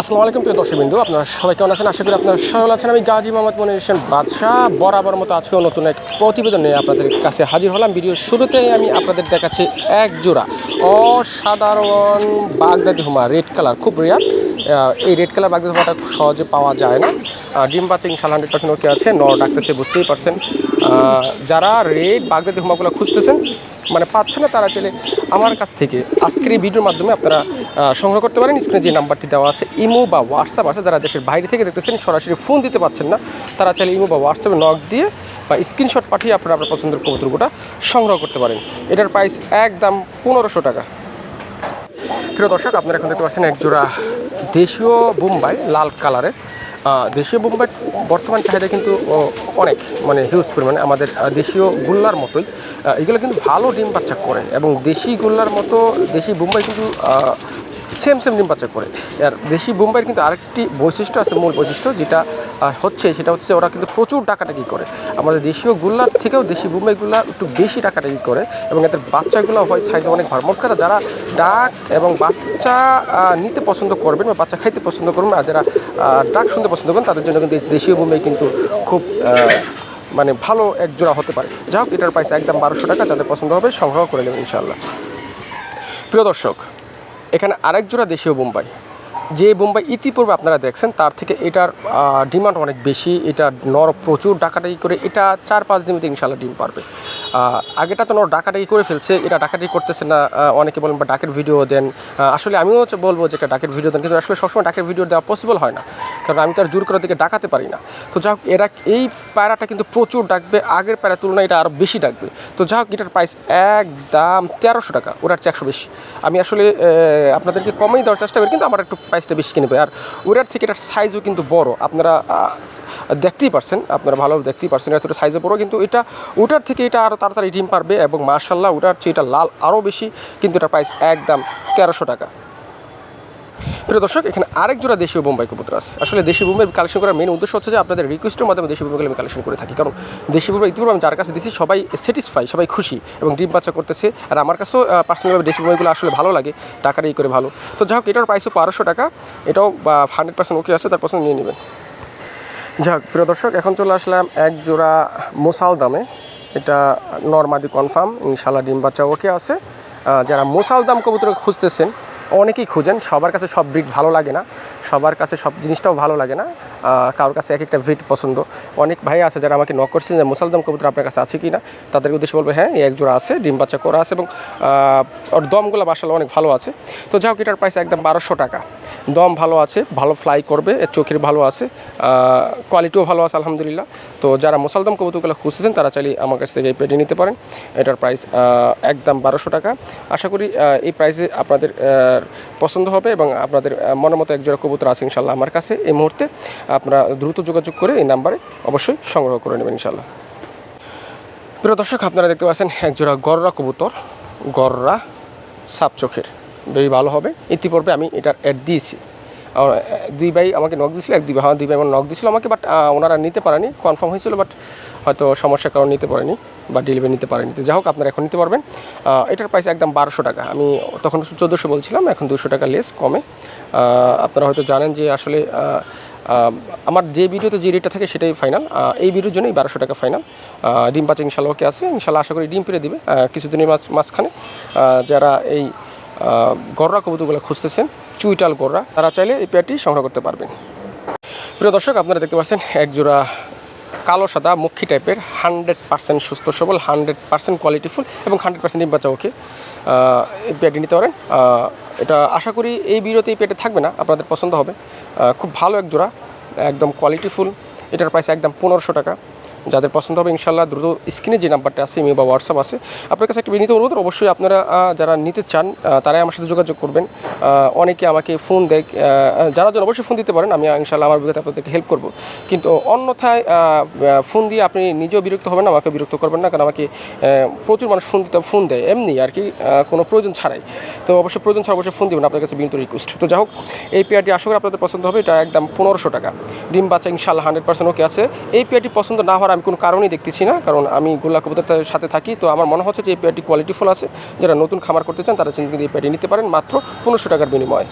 আসসালামু আলাইকুম প্রিয় দর্শকবিন্দু, আপনারা সবাই কেমন আছেন? আশা করি আপনারা সবাই আছেন। আমি গাজী মোহাম্মদ মনির হোসেন বাদশাহ। বরাবর মতো আজকেও নতুন এক প্রতিবেদন নিয়ে আপনাদের কাছে হাজির হলাম। ভিডিও শুরুতেই আমি আপনাদের দেখাচ্ছি এক জোড়া অসাধারণ বাগদাদি হুমা রেড কালার, খুব রেয়ার এই রেড কালার বাগদাদি হুমাটা সহজে পাওয়া যায় না। ডিম বাচ্চা ইনশাল হান্ড্রেড পার্সেন্ট ওকে আছে। নর ডাকতেছে, বুঝতেই পারছেন। যারা রেড বাগদাদি হুমাগুলো খুঁজতেছেন মানে পাচ্ছে না, তারা চাইলে আমার কাছ থেকে আজকের এই ভিডিওর মাধ্যমে আপনারা সংগ্রহ করতে পারেন। স্ক্রিনে যে নাম্বারটি দেওয়া আছে, ইমো বা হোয়াটসঅ্যাপ আছে, যারা দেশের বাইরে থেকে দেখতেছেন, সরাসরি ফোন দিতে পারছেন না, তারা চাইলে ইমো বা হোয়াটসঅ্যাপে নক দিয়ে বা স্ক্রিনশট পাঠিয়ে আপনারা আপনার পছন্দের কবুতরগুলো সংগ্রহ করতে পারেন। এটার প্রাইস একদম পনেরোশো টাকা। প্রিয় দর্শক, আপনারা এখন দেখতে পাচ্ছেন এক জোড়া দেশীয় বোম্বাই লাল কালারের দেশীয় বোম্বাই বর্তমান চাহিদা কিন্তু অনেক মানে হিউজ পরিমাণে। আমাদের দেশীয় গুল্লার মতোই। এগুলো কিন্তু ভালো ডিম বাচ্চা করে এবং দেশি গুল্লার মতো, দেশি বোম্বাই কিন্তু সেম সেম ডিম বাচ্চা করে। আর দেশি বোম্বাইয়ের কিন্তু আরেকটি বৈশিষ্ট্য আছে, মূল বৈশিষ্ট্য, যেটা হচ্ছে সেটা হচ্ছে ওরা কিন্তু প্রচুর টাকাটাকি করে? আমাদের দেশীয় গুল্লার থেকেও দেশি বোম্বাইগুলা একটু বেশি টাকাটাকি করে? এবং এদের বাচ্চাগুলো হয় সাইজে অনেক ভার মোট কথা যারা ডাক এবং বাচ্চা নিতে পছন্দ করবেন বা বাচ্চা খাইতে পছন্দ করবেন আর যারা ডাক শুনতে পছন্দ করেন, তাদের জন্য কিন্তু দেশীয় বোম্বাই কিন্তু খুব মানে ভালো এক জোড়া হতে পারে। যা হোক, এটার প্রাইস একদম বারোশো টাকা, যাদের পছন্দ হবে সংগ্রহ করে নেবেন ইনশাল্লাহ প্রিয় দর্শক, এখানে আরেক জোড়া দেশীয় বোম্বাই যে বোম্বাই ইতিপূর্বে আপনারা দেখছেন, তার থেকে এটার ডিমান্ড অনেক বেশি, এটা নর প্রচুর ডাকাডাকি করে এটা চার পাঁচ দিন ইনশাল্লাহ ডিম পারবে। আগেটা তো নর ডাকাডাকি করে ফেলছে, এটা ডাকাডাকি করতেছে না অনেকে বলেন বা ডাকের ভিডিও দেন আসলে আমিও বলব যে একটা ডাকের ভিডিও দেন, কিন্তু আসলে সবসময় ডাকের ভিডিও দেওয়া পসিবল হয় না, কারণ আমি তো আর জোর করে দিকে ডাকাতে পারি না। তো যাই হোক, এরা এই পায়রাটা কিন্তু প্রচুর ডাকবে, আগের পায়রার তুলনায় এটা আরও বেশি ডাকবে। তো যাই হোক, এটার প্রাইস একদম তেরোশো টাকা, ওটার চেয়ে বেশি। আমি আসলে আপনাদেরকে কমেই দেওয়ার চেষ্টা করি, কিন্তু আমার একটু প্রাইসটা বেশি কিনবে। আর ওটার থেকে এটার সাইজও কিন্তু বড়। আপনারা দেখতেই পারছেন, আপনারা ভালো দেখতেই পারছেন এতটা সাইজও বড়। কিন্তু এটা ওটার থেকে এটা আরও তাড়াতাড়ি ডিম পারবে এবং মার্শাল্লাহ ওটার চেয়ে এটা লাল আরও বেশি। কিন্তু এটা প্রাইস একদম তেরোশো টাকা। প্রিয় দর্শক, এখানে আরেক জোড়া দেশীয় বোম্বাই কবুতর আছে। আসলে দেশি বোম্বাই কালেকশন করার মেন উদ্দেশ্য হচ্ছে যে আপনাদের রিকোয়েস্টের মাধ্যমে দেশি বোম্বাইগুলো আমি কালেকশন করে থাকি। কারণ দেশি বোম্বাই ইতিপূর্বে আমি যার কাছে দিচ্ছি সবাই স্যাটিসফাই সবাই খুশি এবং ডিম বাচ্চা করতেছে। আর আমার কাছেও পার্সোনালভাবে দেশি বোম্বাইগুলো আসলে ভালো লাগে, টাকার এই করে ভালো। তো যাই হোক, এটার প্রাইসও বারোশো টাকা। এটাও, বা হান্ড্রেড পার্সেন্ট ওকে আছে, তার পছন্দ নিয়ে নেবেন। যাক প্রিয় দর্শক, এখন চলে আসলাম এক জোড়া মোসাল দামে। এটা নর্মাদি কনফার্ম ইনশাল্লাহ ডিম বাচ্চা ওকে আছে। যারা মোসাল দাম কবুতর খুঁজতেছেন অনেকেই খুঁজেন সবার কাছে সব ব্রিড ভালো লাগে না। সবার কাছে সব জিনিসটাও ভালো লাগে না কারোর কাছে এক একটা ব্রিড পছন্দ। অনেক ভাই আছে যারা আমাকে নক করছেন যে, মুসালদম কবুতর আপনার কাছে আছে কি না তাদের উদ্দেশ্যে বলবে হ্যাঁ এক জোড়া আছে, ডিম বাচ্চা করা আছে এবং ওর দমগুলো বাসাল অনেক ভালো আছে। তো যাই হোক, এটার প্রাইস একদম বারোশো টাকা। দম ভালো আছে, ভালো ফ্লাই করবে চোখের ভালো আছে কোয়ালিটিও ভালো আছে, আলহামদুলিল্লাহ। তো যারা মুসালদম কবুতরগুলো খুঁজতেছেন, তারা চাইলে আমার কাছ থেকে পেটি নিতে পারেন। এটার প্রাইস একদম বারোশো টাকা। আশা করি এই প্রাইসে আপনাদের পছন্দ হবে এবং আপনাদের মনের মতো এক জোড়া কবুতর আছে ইনশাল্লাহ আমার কাছে এই মুহূর্তে। আপনারা দ্রুত যোগাযোগ করে এই নাম্বারে অবশ্যই সংগ্রহ করে নেবেন ইনশাল্লাহ প্রিয় দর্শক, আপনারা দেখতে পাচ্ছেন এক জোড়া গররা কবুতর, গররা সাপ চোখের। বেশ ভালো হবে। ইতিপূর্বে আমি এটার অ্যাড দিয়েছি। দুই ভাই আমাকে নক দিয়েছিল, এক দুই ভাই দুই ভাই আমার নক দিয়েছিল আমাকে বাট ওনারা নিতে পারেনি কনফার্ম হয়েছিল বাট হয়তো সমস্যার কারণে নিতে পারেনি বা ডেলিভারি নিতে পারেনি। তো যাই হোক, আপনারা এখন নিতে পারবেন। এটার প্রাইস একদম বারোশো টাকা। আমি তখন চোদ্দোশো বলছিলাম, এখন দুশো টাকা লেস কমে। আপনারা হয়তো জানেন যে আসলে আমার যে ভিডিওতে যে রেটটা থাকে সেটাই ফাইনাল এই ভিডিওর জন্যই বারোশো টাকা ফাইনাল ডিম পাচ্ছে ইনশাল্লাহ ওকে আছে। ইনশাল্লাহ আশা করি ডিম পেরে দিবে। কিছুদিনের মাঝ, মাঝখানে। যারা এই গররা কবুতরগুলো খুঁজতেছেন, চুইটাল গররা, তারা চাইলে এই পেয়ারটি সংগ্রহ করতে পারবেন। প্রিয় দর্শক, আপনারা দেখতে পাচ্ছেন এক জোড়া কালো, সাদা মক্ষী টাইপের হান্ড্রেড পার্সেন্ট সুস্থ, সবল হান্ড্রেড পার্সেন্ট কোয়ালিটিফুল এবং হান্ড্রেড পার্সেন্ট ডিম বাচ্চা ওকে পেয়ারটি নিতে পারেন। এটা আশা করি এই বিরতি পেয়ারটি থাকবে না, আপনাদের পছন্দ হবে। খুব ভালো এক জোড়া, একদম কোয়ালিটিফুল এটার প্রাইস একদম পনেরোশো টাকা। যাদের পছন্দ হবে ইনশাল্লাহ দ্রুত স্ক্রিনে যে নাম্বারটা আছে ইমেল বা হোয়াটসঅ্যাপ আছে, আপনার কাছে একটা বিনীত অনুরোধ। অবশ্যই আপনারা যারা নিতে চান তারাই আমার সাথে যোগাযোগ করবেন। অনেকে আমাকে ফোন দেয় যারা জন অবশ্যই ফোন দিতে পারেন, আমি ইনশাল্লাহ আমার বিগত আপনাদেরকে হেল্প করব। কিন্তু অন্যথায় ফোন দিয়ে আপনি নিজেও বিরক্ত হবেন না আমাকে বিরক্ত করবেন না, কারণ আমাকে প্রচুর মানুষ ফোন দিতে ফোন দেয়। এমনি আর কি কোনো প্রয়োজন ছাড়াই। তো অবশ্যই প্রয়োজন ছাড়া অবশ্যই ফোন দেবেন, আপনার কাছে বিনীত রিকোয়েস্ট তো যাই হোক, এই পেয়ারটি আশা করি আপনাদের পছন্দ হবে, এটা একদম পনেরোশো টাকা। ডিম বাচ্চা ইনশাল্লাহ হান্ড্রেড পার্সেন্ট ওকে আছে। এই পেয়ারটি পছন্দ না হওয়ার আমি কোনো কারণই দেখতেছি না, কারণ আমি গোল্লা কবুতরের সাথে থাকি, তো আমার মনে হচ্ছে যে এই পেয়ারটি কোয়ালিটিফুল আছে। যারা নতুন খামার করতে চান, তারা কিন্তু এই পেয়ারটি নিতে পারেন। মাত্র পনেরোশো টাকার বিনিময়ে।